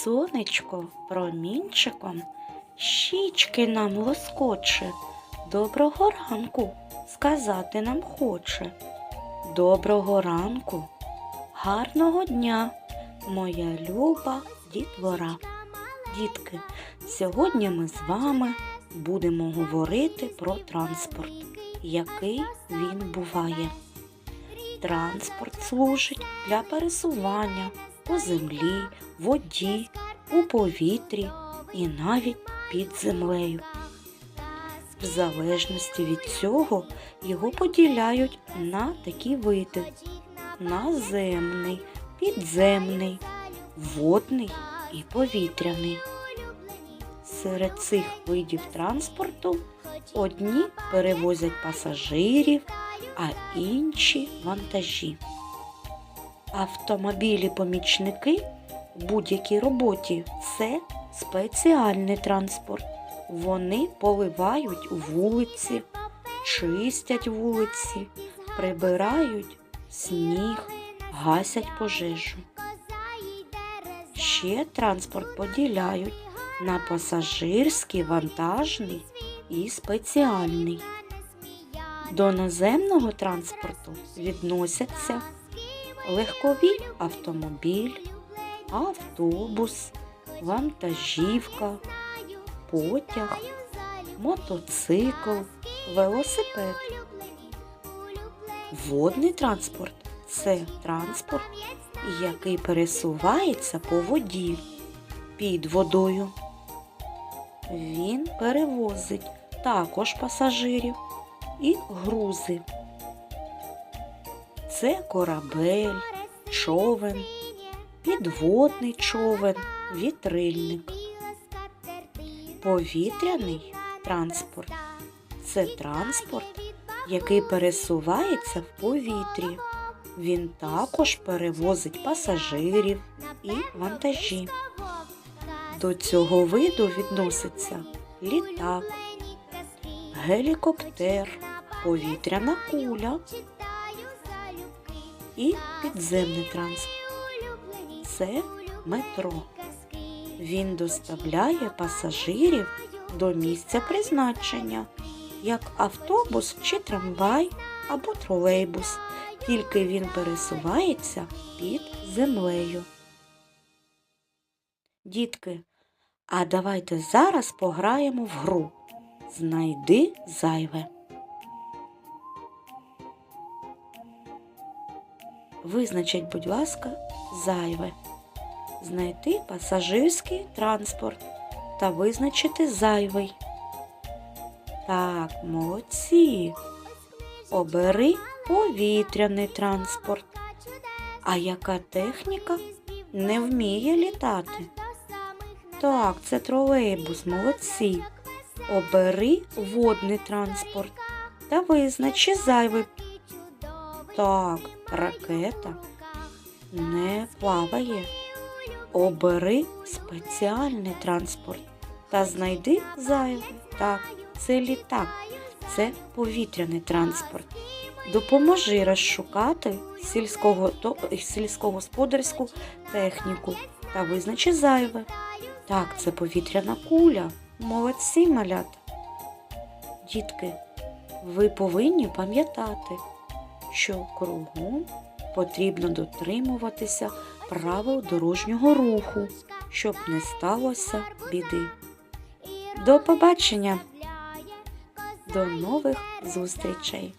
Сонечко промінчиком щічки нам лоскоче. Доброго ранку сказати нам хоче. Доброго ранку, гарного дня, моя люба дітвора. Дітки, сьогодні ми з вами будемо говорити про транспорт, який він буває. Транспорт служить для пересування по землі, воді, у повітрі і навіть під землею. В залежності від цього його поділяють на такі види: наземний, підземний, водний і повітряний. Серед цих видів транспорту одні перевозять пасажирів, а інші вантажі. Автомобілі-помічники в будь-якій роботі це спеціальний транспорт. Вони поливають вулиці, чистять вулиці, прибирають сніг, гасять пожежу. Ще транспорт поділяють на пасажирський, вантажний і спеціальний. До наземного транспорту відносяться легковий автомобіль, автобус, вантажівка, потяг, мотоцикл, велосипед. Водний транспорт це транспорт, який пересувається по воді під водою. Він перевозить також пасажирів і грузи. Це корабель, човен, підводний човен, вітрильник. Повітряний транспорт це транспорт, який пересувається в повітрі. Він також перевозить пасажирів і вантажі. До цього виду відноситься літак, гелікоптер, повітряна куля і підземний транспорт. Це метро. Він доставляє пасажирів до місця призначення, як автобус чи трамвай або тролейбус, тільки він пересувається під землею. Дітки, а давайте зараз пограємо в гру. Знайди зайве. Визначить, будь ласка, зайве. Знайти пасажирський транспорт та визначити зайвий. Так, молодці. Обери повітряний транспорт. А яка техніка не вміє літати? Так, це тролейбус, молодці. Обери водний транспорт та визначи зайвий. Так, ракета не плаває. Обери спеціальний транспорт та знайди зайвий. Так, це літак, це повітряний транспорт. Допоможи розшукати сільського, то- сільськогосподарську техніку та визначи зайве. Так, це повітряна куля. Молодці малята. Дітки, ви повинні пам'ятати, що кругом потрібно дотримуватися правил дорожнього руху, щоб не сталося біди. До побачення! До нових зустрічей!